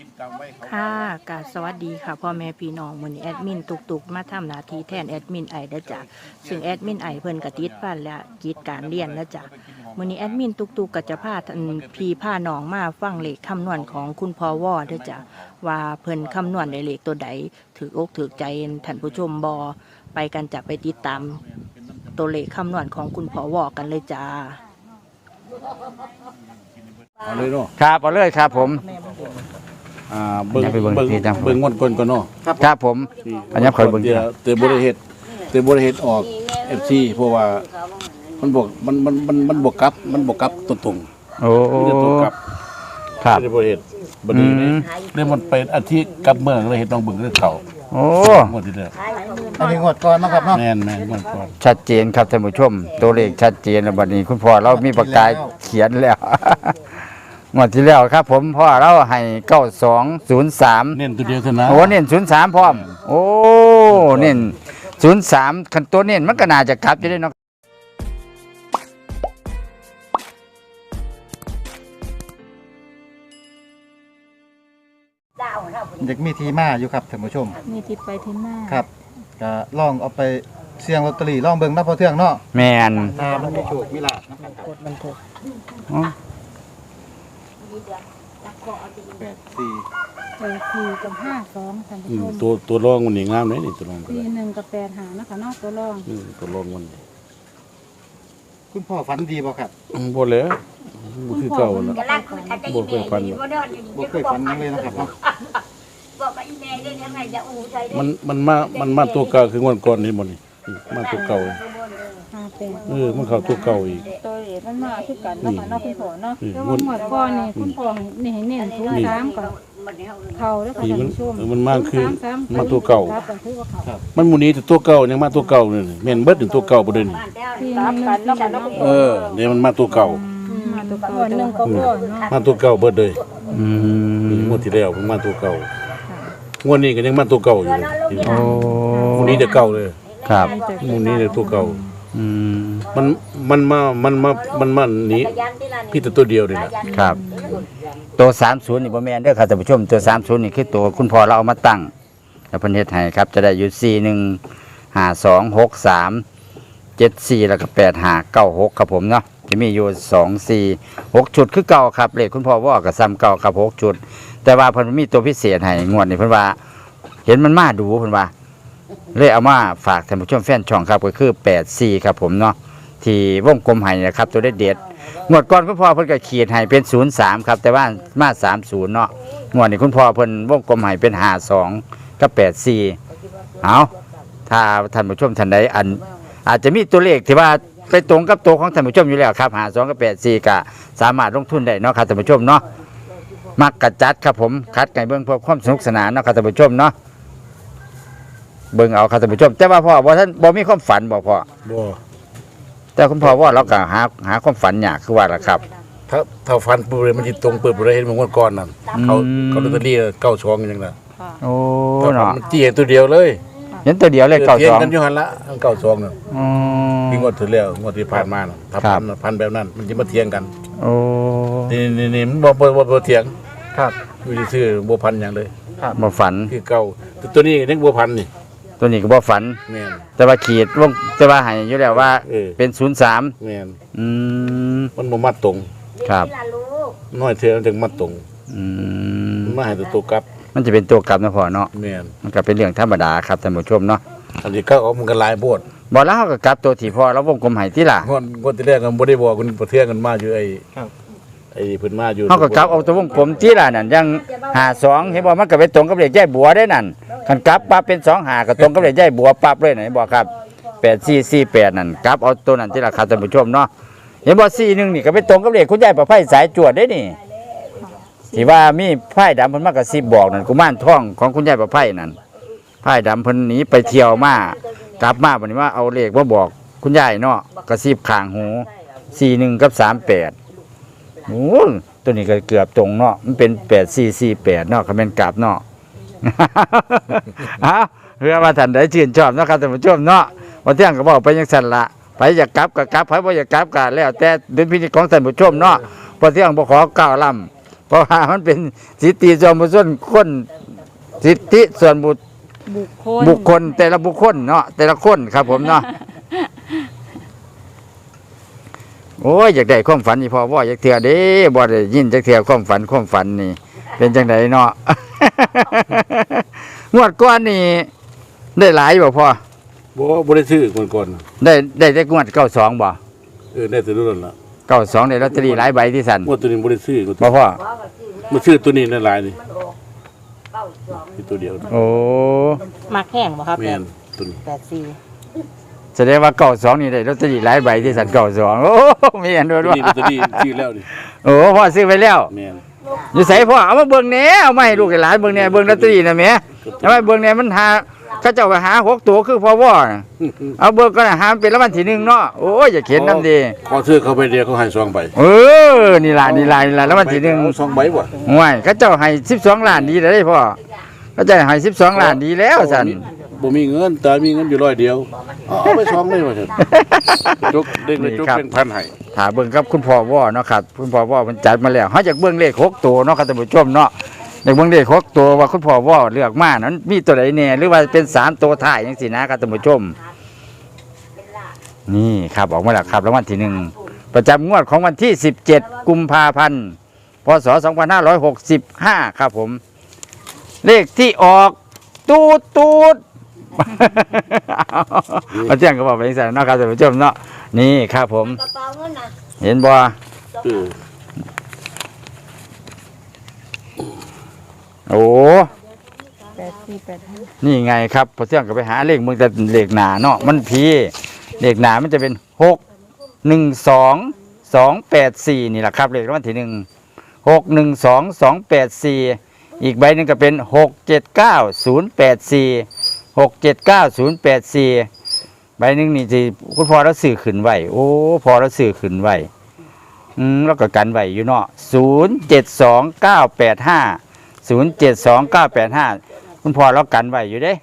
กินกรรมไว้เขาค่ะกราบสวัสดีค่ะพ่อแม่พี่น้องมื้อนี้แอดมินตุกตุกมาทำหน้าที่แทนแอดมินไอเด้อจ้ะซึ่งแอดมินไอเพิ่นก็ติดพันและกิจการเรียนแล้วจ้ะมื้อนี้แอดมินตุกตุกก็จะพาท่านพี่พาน้องมาฟังเลขคำนวณของคุณพ่อวอเด้อจ้ะว่าเพิ่นคำนวณได้เลขตัวใดถืออกถือใจท่านผู้ชมบอไปกันจะไปติดตามตัวเลขคำนวณของคุณพ่อวอกันเลยจ้าเอาเลยเนาะครับเอาเลยครับผม อ่าเบิ่งอย่าไปเบิ่งเบิ่งที่จังเบิ่งงวดก่อนก่อนเนาะครับผม อันนี้เคยเบิ่งเดี๋ยวเตบริเฮ็ดเตบริเฮ็ดออก FC เพราะว่ามันบวกมันมันมันมันบวกกลับ มันบวกกลับตรงโอ้ๆมันจะตรงกลับครับเตบริเฮ็ดบัดนี้อืมเนี่ยมันเป็นอาทิตย์กลับเมืองเลยเฮ็ดต้องเบิ่งเรื่องเก่าโอ้งวดที่แล้วอันนี้งวดก่อนนะครับเนาะแม่นแม่นงวดก่อนชัดเจนครับท่านผู้ชม ตัวเลขชัดเจนแล้วบัดนี้ คุณพ่อเรามีปากกาเขียนแล้ว งวดที่แล้วครับ ผมพ่อเราให้เก้าสองศูนย์สามเน้นตัวเดียวเท่านั้นโอ้เน้นศูนย์สามพร้อม โอ้เน้นศูนย์สามคันตัวเน้นมันก็น่าจะกลับจะได้เนาะอยากมีทีมาอยู่ครับท่านผู้ชม มีทิศไปทิศมาครับก็ลองเอาไปเสี่ยงลอตเตอรี่ลองเบิ่งนับพอเทื่องเนาะแมนถ้ามันมีโชคมีลาภนะครับ กดบันทึก อ๋อ แปดสี่เออสี่กับห้าสองท่านอืผู้ชมมตัวตัวรองมันนี่งามเลยนี่ตัวรองก็สี่ได้หนึ่งกับแปดหานะคะเนอกตัวรองอืมตัวรองมันคุณพ่อฝันดีบ่ครับอืมบ่แล้วบ่คือเก่าแล้วกำลังคุยกันได้ยินแม่ดีบ่เด้อบ่เคยฝันหยังเลยนะครับเนาะบอกกับอีแม่ได้ยังไงจะอู้ใจได้มันมันมามันมาตัวเก่าคืองวดก่อนนี่บ่นี่อืมมาตัวเก่าห้าแปดเออมันเข้าตัวเก่าอีก ตัวเหรียญมันมาคือกันเนาะค่ะเนอกคุณพ่อเนาะอืมแล้ววันหมดก่อนนี่คุณพ่อนี่ให้เน้นศูนย์สามกับเข่าแล้วค่ะนี่ท่านมันผู้ชมเออมันมากคือศูนย์สามสมาตัวเก่า ครับกันถือว่าเข่ามันหมู่นี้แต่ตัวเก่ายังมาตัวเก่านี่แม่นเบิดถึงตัวเก่าบ่เด้นี่สี่หนึ่งหนึ่งสี่เนาะเออเนี่ยมันมาตัวเก่า มาตัวเก่าหนึ่งก็พอเนาะมาตัวเก่าเบิดเลยอืมงวดที่แล้วมันมาตัวเก่างวดนี้ก็ยังมาตัวเก่าอยู่เลยโอ้หมู่นี้แต่เก่าเลยครับ หมู่นี้แต่ตัวเก่า อืมมันมันมามันมามันมาหนี้พี่แต่ตัวเดียวนี่แหละครับ ตัวสามศูนย์นี่บ่แม่นเด้อครับท่านผู้ชมตัวสามศูนย์นี่คือตัวคุณพ่อเราเอามาตั้งแล้วเพิ่นเฮ็ดให้ครับ จะได้อยู่สี่หนึ่งห้าสองหกสามเจ็ดสี่แล้วก็แปดห้าเก้าหกครับผมเนาะจะมีอยู่สองสี่หกชุดคือเก่าครับเลขคุณพ่อว่ากับซ้ำเก่าครับหกชุด แต่ว่าเพิ่นมีตัวพิเศษให้งวดนี้เพิ่นว่า เห็นมันมาดูเพิ่นว่า เลยเอามาฝากท่านผู้ชมแฟนช่องครับก็คือแปดสี่ครับผมเนาะที่วงกลมให้นะครับ ตัวเด็ดเด็ดๆงวดก่อนคุณพ่อเพิ่นก็ขีดให้เป็นศูาครับแต่ว่ามาสามเนาะงวดนี้คุณพ่อเพิ่นวงกลมให้เป็นห้าสองกับแปดสี่เอาถ้าท่านผู้ชมท่านใดอัน อาจจะมีตัวเลขที่ว่าไปตรงกับตัวของท่านผู้ชมอยู่แล้วครับหาสองกับแปดสี่ก็สามารถลงทุนได้เนาะครับท่านผู้ชมเนาะมักกระจัดครับผมคัดไก่เบื้องเพื่อความสนุกสนานเนาะครับท่านผู้ชมเนาะ เบิ่งเอาครับท่านผู้ชมแต่ว่าพ่อบ่ท่านบ่มีความฝันบ่พ่อบ่แต่คุณพ่อว่าเราก็หาหาความฝันยากคือว่าล่ะครับ ถ้าถ้าฟันปุ๊บเลยมันสิตรงเปิดบ่ได้เห็นมันงวดก่อนนั่นเขาอืมเขาลอตเตอรี่เก้าช่องอย่างนั้นโอ้ถ้าฟันเนาะมันจี้ให้ตัวเดียวเลยเห็นตัวเดียวเลยเก้าถียสองกันอยู่หั่นละเก้าช่องนั่นอืมที่งวดที่แล้วงวดที่ผ่านมาน่ะถ้าครัพับนพันแบบนั้น มันจะมาเถียงกันโอ้นี่นี่นี่มันบ่บ่บ่บ่เถียงครับ อยู่ซื่อๆบ่พันหยังเลย บ่ฝัน คือเก่าแต่ตัวนี้ยังบ่พันนี่ ตัวนี้ก็บ่ฝัน แม่น แต่ว่าขีดวงแต่ว่าให้อยู่แล้วว่า เออ เป็นศูนย์สามแม่นอืม มันบ่มาตรง ครับน้อยเท่ามันถึงมาตรงอืมมันมาให้ตัวตัวกลับมันจะเป็นตัวกลับนะพ่อเนาะแม่นมันก็เป็นเรื่องธรรมดาครับท่านผู้ชมเนาะอันนี้ก็เอามันก็หลายโพดบอกแล้วเขาก็กลับตัวที่พ่อแล้ววงกลมให้ที่ล่ะงวดงวดที่แรกก็บ่ได้บอกคุณประเทืองกันมาอยู่ไอ้ครับ ไอ้เพิ่นมาอยู่เขาก็กลับเอาตัววงกลมที่ล่ะนั่นยังหาสองเห็นบอกมันก็ไปตรงกับเลขย่ายบัวได้นั่น คันกลับปั๊บเป็นสองหาก็ตรงกับเลขย่ายบัวปั๊บเลยนะเห็นบอกครับแปดสี่สี่แปดนั่นกลับเอาตัวนั้นที่ล่ะครับท่านผู้ชมเนาะเห็นบอกสี่หนึ่งนี่ก็ไปตรงกับเลขคุณยายประไพสายจวดได้นี่ที่ว่ามีไพ่ดำเพิ่นมากระซิบบอกนั่นกุมารท่องของคุณยายประไพนั่นไพ่ดำเพิ่นหนีไปเที่ยวมากลับมาบัดนี้ว่าเอาเลขมาบอกคุณยายเนาะกระซิบข้างหูสี่หนึ่งกับสามแปดโอ้ตัวนี้ก็เกือบตรงเนาะมันเป็นแปดสี่สี่แปดเนาะคำเป็นกลับเนาะ ฮะเพื่อมาท่านได้ชื่นชอบเนาะครับท่านผู้ชมเนาะวันเที่ยงก็บอกไปยังสันละไปอยากกลับก็กลับไปบ่อยากกลับก็แล้ว แต่ดุลพินิจของท่านผู้ชมเนาะพอเที่ยงบ่ขอก้าวล่ำเพราะว่ามันเป็นสิทธิส่วนบุคคลคนสิทธิส่วนบุคบุคคลบุคคลแต่ละบุคคลเนาะแต่ละคนครับ ผมเนาะโอ้ยอยากได้ความฝันนี่พอว่าอยากเถื่อเด้บ่ได้ยินจักเถื่อความฝันความฝันนี่ เป็นจังไดเนาะ งวดก้อนนี่ได้หลายบ่พอบ่บ่ได้ซื้อคนก่อนได้ได้แต่งวดเก้าสองบ่เออได้แต่รุ่นละเก้าสองได้ลอตเตอรี่หลายใบที่สันงวดตัวนี้บ่ได้ซื้อก็บ่พ่อมาซื้อตัวนี้นั่นหลายนี่มันออกเก้าสองที่ตัวเดียวโอ้มักแห้งบ่ครับแม่นตัวนี้แปดสี่แสดงว่าเก้าสองนี่ได้ลอตเตอรี่หลายใบที่สันเก้าสองโอ้ไม่เห็นด้วยตัวว่านี้ตัวนี้ซื้อแล้วนี่โอ้พ่อซื้อไปแล้วแม่น อยู่ใส่พ่อเอามาเบิ่งแหน่เอามาให้ลูกให้หลานเบิ่งแหน่เบิ่งลอตเตอรี่น่ะแหม่เอามาเบิ่งแหน่มันหาเขาเจ้าก็หาหกตัวคือพ่อว่าน่ะเอาเบิ่งก็หามันเป็นรางวัลที่หนึ่งเนาะโอ้ยอย่าเขียนนำดีขอซื้อเขาไปเดียวเขาให้ซองใบเออนี่ล่ะนี่ล่ะนี่ล่ะรางวัลที่หนึ่งเอาซองใบบ่ห่วยเขาเจ้าให้12ล้านดีแล้วเด้พ่อเขาเจ้าให้12ล้านดีแล้วสั่น บ่มีเงินแต่มีเงินอยู่ร้อยเดียวเอาเอาไปซองเลยว่าซั่นจกเด็กเลยจกเป็นพันให้ถาเบิ่งกับคุณพ่อว่าเนาะครับคุณพ่อว่ามันจัดมาแล้วเฮาอยากเบิ่งเลขหกตัวเนาะครับท่านผู้ชมเนาะอยากเบิ่งเลขหกตัวว่าคุณพ่อว่าเลือกมานั้นมีตัวใดแน่หรือว่าเป็นสามตัวท้ายจังซี่นะครับท่านผู้ชม นี่ครับออกมาแล้วครับรางวัลที่หนึ่งประจำงวดของวันที่ 17 กุมภาพันธ์ พศ 2565 ครับผม เลขที่ออก ตูดตูด มาเที่ยงก็บอกไปอีกสันเนาะครับท่านผู้ชมเนาะนี่ครับผม กระเป๋าเงินนะเห็นบ่เออโอ้แปดสี่แปดห้านี่ไงครับพอเที่ยงก็ไปหาเลขมึงแต่เลขหนาเนาะมันพีเลขหนามันจะเป็นหกหนึ่งสองสองแปดสี่นี่แหละครับเลขรางวัลที่หนึ่งหกหนึ่งสองสองแปดสี่อีกใบหนึ่งก็เป็นหกเจ็ดเก้าศูนย์แปดสี่ หกเจ็ดเก้าศูนย์แปดสี่ใบหนึ่งนี่ที่คุณพ่อเราสื่อขึ้นไหวโอ้พอเราสื่อขึ้นไหวอืมแล้วก็กันไหวอยู่เนาะศูนย์เจ็ดสองเก้าแปดห้าศูนย์เจ็ดสองเก้าแปดห้าคุณพ่อเรากันไหวอยู่เด้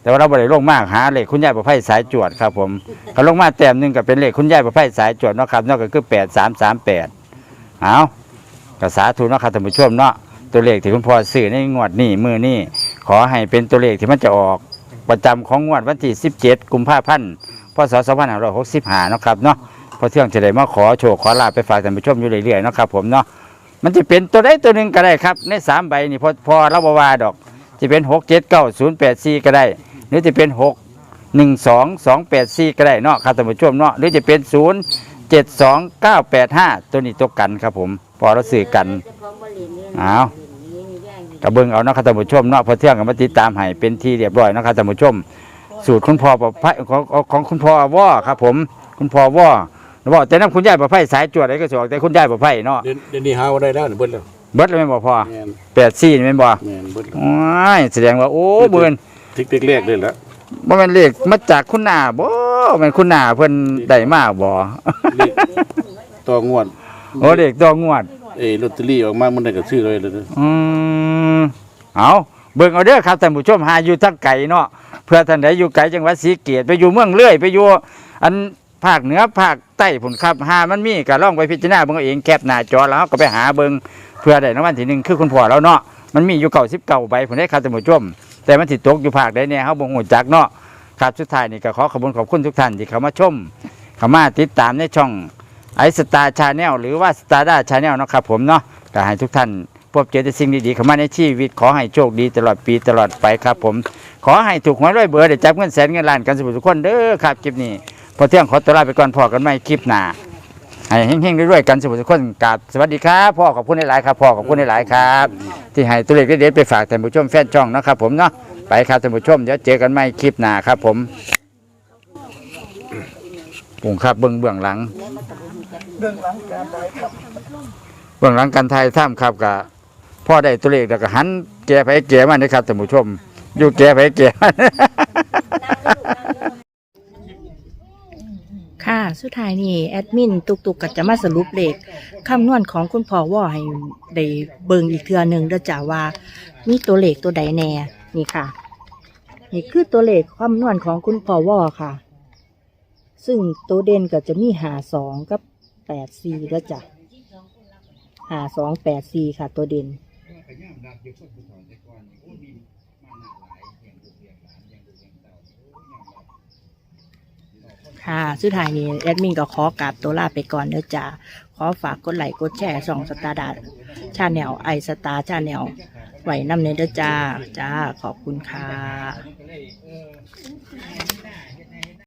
แต่ว่าเราบ่ได้ลงมากหาเลขคุณยายประไพสายจวดครับผมเขาลงมาแต้มหนึ่งก็เป็นเลขคุณยายประไพสายจวดเนาะครับนอกก็คือแปดสามสามแปดเอากสาธุเนาะครับท่านผู้ชมเนาะตัวเลขที่คุณพ่อซื้อในงวดนี้มือนี้ขอให้เป็นตัวเลขที่มันจะออก ประจำของงวดวันที่สิบเจ็ดกุมภาพันธ์พศสองพันะครับเนาะพอเที่ยงจะได้มาขอโชคขอลาไปฝากท่านผู้ชมอยู่เรื่อยๆนะครับผมเนาะมันจะเป็นตัวใดตัวหนึ่งก็ได้ครับ ในสามใบนี่พอพอราบวาดอก จะเป็นหกเจ็ดเก้าศูนย์แปดสี่ก็ได้ หรือจะเป็นหกหนึ่งสองสองแปดสี่ก็ได้เนาะครับท่านผู้ชมเนาะหรือจะเป็นศูนย์เจ็ดสองเก้าแปดห้าตัวนี้ตัวกันครับผม พอเราสื่อกันอ้าว กระเบื้องเอาเนาะครับท่านผู้ชมเนาะพอเที่ยงกันมาติดตามให้เป็นที่เรียบร้อยเนาะครับท่านผู้ชม สูตรคุณพ่อประไพของของของคุณพ่อว่อครับ ผม คุณพ่อว่อว่อแต่น้ำคุณยายประไพสายจวดอะไรก็สอกแต่คุณยายประไพเนาะเดี๋ยวเดี๋ยวนี้หาว่าได้แล้วนี่เบิดแล้วเบิดเลยแม่นบ่พ่อแม่นแปดสี่นี่แม่นบ่แม่นเบิดแล้วว้ายแสดงว่าโอ้เบิ่นทิกเล็กๆเลยละบ่แม่นเลขมาจากคุณหน้าบ่แม่นคุณหน้าเพิ่นได้มาบ่เลขต่องวดโอ้เด็กดองงวด เอ้ลอตเตอรี่ออกมามันได้ก็ซื้อเลยเลยอืมเอาเบิ่งเอาเด้อครับท่านผู้ชมหาอยู่ทั้งไกลเนาะเพื่อท่านใดอยู่ไกลจังหวัดศรีเกตไปอยู่เมืองเลื่อยไปอยู่อันภาคเหนือภาคใต้ผลครับหามันมีก็ล่องไปพิจารณาเบิ่งเอาเองแคปหน้าจอแล้วเราก็ไปหาเบิ่งเพื่อได้รางวัลที่หนึ่งคือคุณพ่อเราเนาะมันมีอยู่เก่าสิบเก่าใบผมได้ครับท่านผู้ชม แต่มันสิดตกอยู่ภาคใดเนี่ยเฮาบ่ฮู้จักเนาะครับสุดท้ายนี่ก็ขอขอบคุณขอบคุณทุกท่านที่เข้ามาชมเข้ามาติดตามในช่อง ไอสตาร์ชาแนลหรือว่าสตาร์ด้าชาแนลนะครับผมเนาะก็ให้ทุกท่านพบเจอแต่สิ่งดีๆเข้ามาในชีวิต ขอให้โชคดีตลอดปีตลอดไปครับผม ขอให้ถูกหวยรวยเบอร์ได้จับเงินแสนเงินล้านกันสุขทุกคนเด้อครับคลิปนี้พอเที่ยงขอตัวลาไปก่อนพอกันไม่คลิปหน้าให้เฮงๆรวยๆกันสุขทุกคนกราบสวัสดีครับพ่อขอบคุณหลายๆครับพ่อขอบคุณหลายๆครับ ที่ให้ตัวเลขเด็ดๆไปฝากท่านผู้ชมแฟนช่องนะครับผมเนาะไปครับท่านผู้ชมเดี๋ยวเจอกันใหม่คลิปหน้าครับผม งครับเบื้องเบื้องหลังเบื้องหลังการถ่ายถ้ำครับกับพ่อได้ตัวเลขแล้วก็หันแก่ไปแก่มานะครับท่านผู้ชม อยู่แก่ไปแก่มา ค่ะ สุดท้ายนี่แอดมินตุกตุกก็จะมาสรุปเลขคำนวณของคุณพ่อว่าให้ได้เบิ่งอีกเทื่อหนึ่งเด้อจ้าว่า มีตัวเลขตัวใดแน่ นี่ค่ะ นี่คือตัวเลขคำนวณของคุณพ่อว่าค่ะ ซึ่งตัวเด่นก็จะมีหาสองกับแปดสี่เด้อจ้ะหาสองแปดสี่ค่ะ ตัวเด่นค่ะ สุดท้ายนี้แอดมินก็ขอกราบตัวลาไปก่อนเด้อจ้าขอฝากกดไลค์กดแชร์ส่องสตาร์ดาชาแนลไอสตาร์ชาแนลไหวน้ำเนเด้อจ้า จ้า ขอบคุณค่ะ